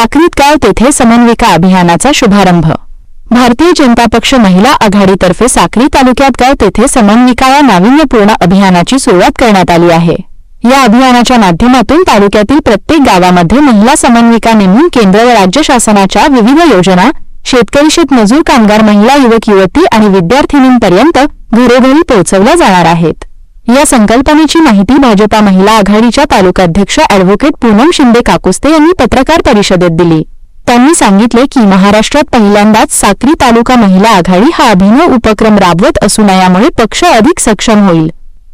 साक्रीत गाव तेथे समन्विका अभियानाचा शुभारंभ. भारतीय जनता पक्ष महिला आघाडीतर्फे साक्री तालुक्यात गाव तेथे समन्विका या नाविन्यपूर्ण अभियानाची सुरुवात करण्यात आली आहे. या अभियानाच्या माध्यमातून तालुक्यातील प्रत्येक गावामध्ये महिला समन्विका नेमून केंद्र व राज्य शासनाच्या विविध योजना शेतकरी शेतमजूर कामगार महिला युवक युवती आणि विद्यार्थिनींपर्यंत घरोघरी पोहोचवल्या जाणार आहेत. या संकल्पनेची माहिती भाजपा महिला आघाडीच्या तालुकाध्यक्ष अॅडव्होकेट पूनम शिंदे काकुस्ते यांनी पत्रकार परिषदेत दिली. त्यांनी सांगितले की महाराष्ट्रात पहिल्यांदाच साक्री तालुका महिला आघाडी हा अभिनव उपक्रम राबवत असून यामुळे पक्ष अधिक सक्षम होईल.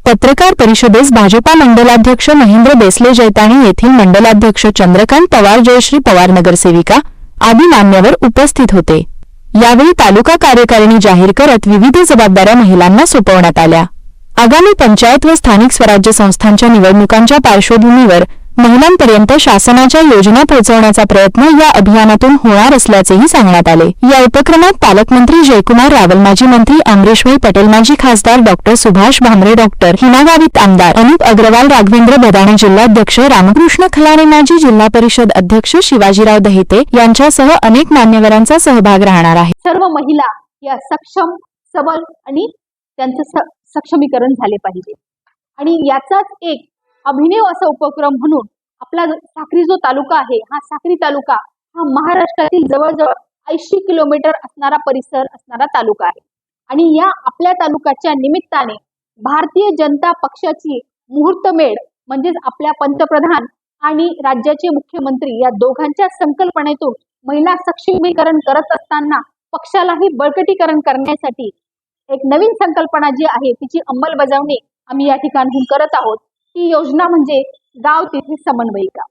पत्रकार परिषदेस भाजपा मंडलाध्यक्ष महेंद्र देसले जैताणी येथील मंडलाध्यक्ष चंद्रकांत पवार जयश्री पवार नगरसेविका आदी मान्यवर उपस्थित होते. यावेळी तालुका कार्यकारिणी जाहीर करत विविध जबाबदाऱ्या महिलांना सोपवण्यात आल्या. आगामी पंचायत व स्थानिक स्वराज्य संस्थांच्या निवडणुकांच्या पार्श्वभूमीवर महिलांपर्यंत शासनाच्या योजना पोहोचवण्याचा प्रयत्न या अभियानातून होणार असल्याचेही सांगण्यात आले. या उपक्रमात पालकमंत्री जयकुमार रावल माजी मंत्री अमरेशभाई पटेल माजी खासदार डॉक्टर सुभाष भामरे डॉक्टर हिनागावित आमदार अनुप अग्रवाल राघवेंद्र बदाणे जिल्हाध्यक्ष रामकृष्ण खलारे माजी जिल्हा परिषद अध्यक्ष शिवाजीराव दहिते यांच्यासह अनेक मान्यवरांचा सहभाग राहणार आहे. सर्व महिला या सक्षम सबल आणि त्यांचं सक्षमीकरण झाले पाहिजे. आणि याचाच एक अभिनव असा उपक्रम म्हणून आपला साक्री जो तालुका आहे हा साक्री तालुका हा महाराष्ट्रातील जवळजवळ ऐंशी किलोमीटर असणारा परिसर असणारा तालुका आहे. आणि या आपल्या तालुक्याच्या निमित्ताने भारतीय जनता पक्षाची मुहूर्तमेढ म्हणजेच आपल्या पंतप्रधान आणि राज्याचे मुख्यमंत्री या दोघांच्या संकल्पनेतून महिला सक्षमीकरण करत असताना पक्षालाही बळकटीकरण करण्यासाठी एक नवीन संकल्पना जी आहे तिची अंमलबजावणी आम्ही या ठिकाणी करत आहोत. ती योजना म्हणजे गाव तिथे समन्वयिका.